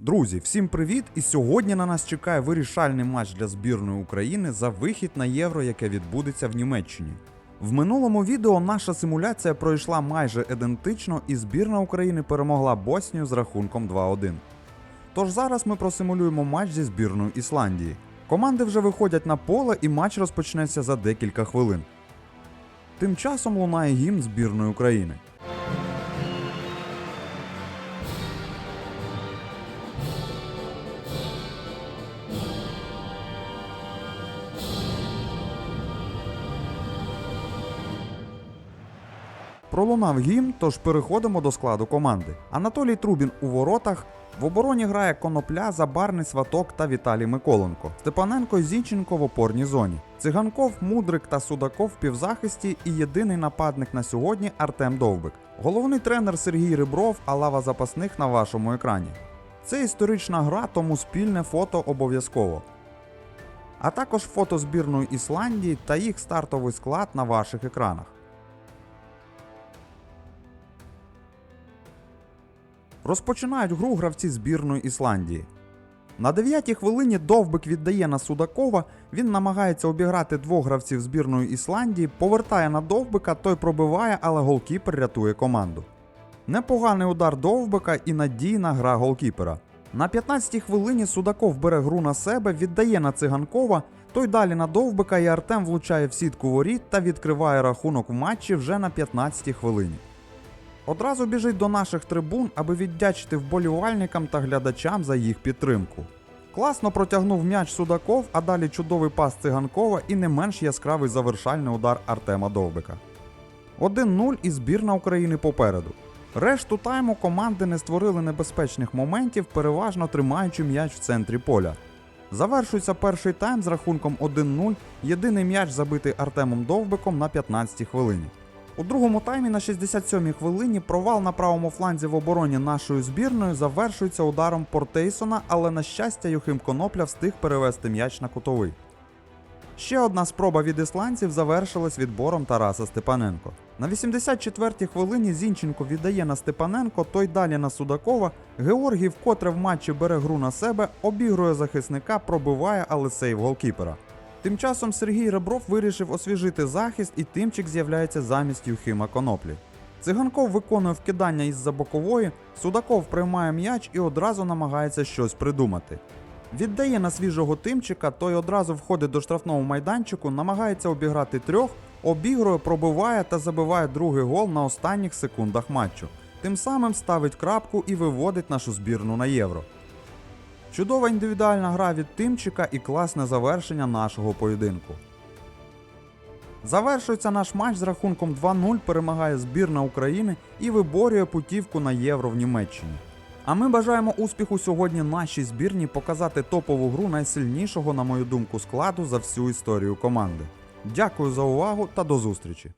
Друзі, всім привіт! І сьогодні на нас чекає вирішальний матч для збірної України за вихід на євро, яке відбудеться в Німеччині. В минулому відео наша симуляція пройшла майже ідентично, і збірна України перемогла Боснію з рахунком 2-1. Тож зараз ми просимулюємо матч зі збірною Ісландії. Команди вже виходять на поле, і матч розпочнеться за декілька хвилин. Тим часом лунає гімн збірної України. Пролунав гімн, тож переходимо до складу команди. Анатолій Трубін у воротах. В обороні грає Конопля, Забарний Сваток та Віталій Миколенко. Степаненко Зінченко в опорній зоні. Циганков, Мудрик та Судаков в півзахисті і єдиний нападник на сьогодні Артем Довбик. Головний тренер Сергій Рибров, а лава запасних на вашому екрані. Це історична гра, тому спільне фото обов'язково. А також фото збірної Ісландії та їх стартовий склад на ваших екранах. Розпочинають гру гравці збірної Ісландії. На 9-й хвилині Довбик віддає на Судакова, він намагається обіграти двох гравців збірної Ісландії, повертає на Довбика, той пробиває, але голкіпер рятує команду. Непоганий удар Довбика і надійна гра голкіпера. На 15-й хвилині Судаков бере гру на себе, віддає на циганкова, той далі на Довбика і Артем влучає в сітку воріт та відкриває рахунок в матчі вже на 15-й хвилині. Одразу біжить до наших трибун, аби віддячити вболівальникам та глядачам за їх підтримку. Класно протягнув м'яч Судаков, а далі чудовий пас циганкова і не менш яскравий завершальний удар Артема Довбика. 1-0 і збірна України попереду. Решту тайму команди не створили небезпечних моментів, переважно тримаючи м'яч в центрі поля. Завершується перший тайм з рахунком 1-0, єдиний м'яч забитий Артемом Довбиком на 15-й хвилині. У другому таймі на 67-й хвилині провал на правому фланзі в обороні нашої збірної завершується ударом Портейсона, але на щастя Юхим Конопля встиг перевести м'яч на кутовий. Ще одна спроба від ісландців завершилась відбором Тараса Степаненко. На 84-й хвилині Зінченко віддає на Степаненко, той далі на Судакова. Георгій вкотре в матчі бере гру на себе, обігрує захисника, пробиває, але сейв голкіпера. Тим часом Сергій Ребров вирішив освіжити захист, і тимчик з'являється замість Юхима Коноплі. Циганков виконує вкидання із-за бокової, Судаков приймає м'яч і одразу намагається щось придумати. Віддає на свіжого тимчика, той одразу входить до штрафного майданчику, намагається обіграти трьох, обігрує, пробиває та забиває другий гол на останніх секундах матчу. Тим самим ставить крапку і виводить нашу збірну на євро. Чудова індивідуальна гра від Тимчика і класне завершення нашого поєдинку. Завершується наш матч з рахунком 2-0, перемагає збірна України і виборює путівку на євро в Німеччині. А ми бажаємо успіху сьогодні нашій збірні показати топову гру найсильнішого, на мою думку, складу за всю історію команди. Дякую за увагу та до зустрічі!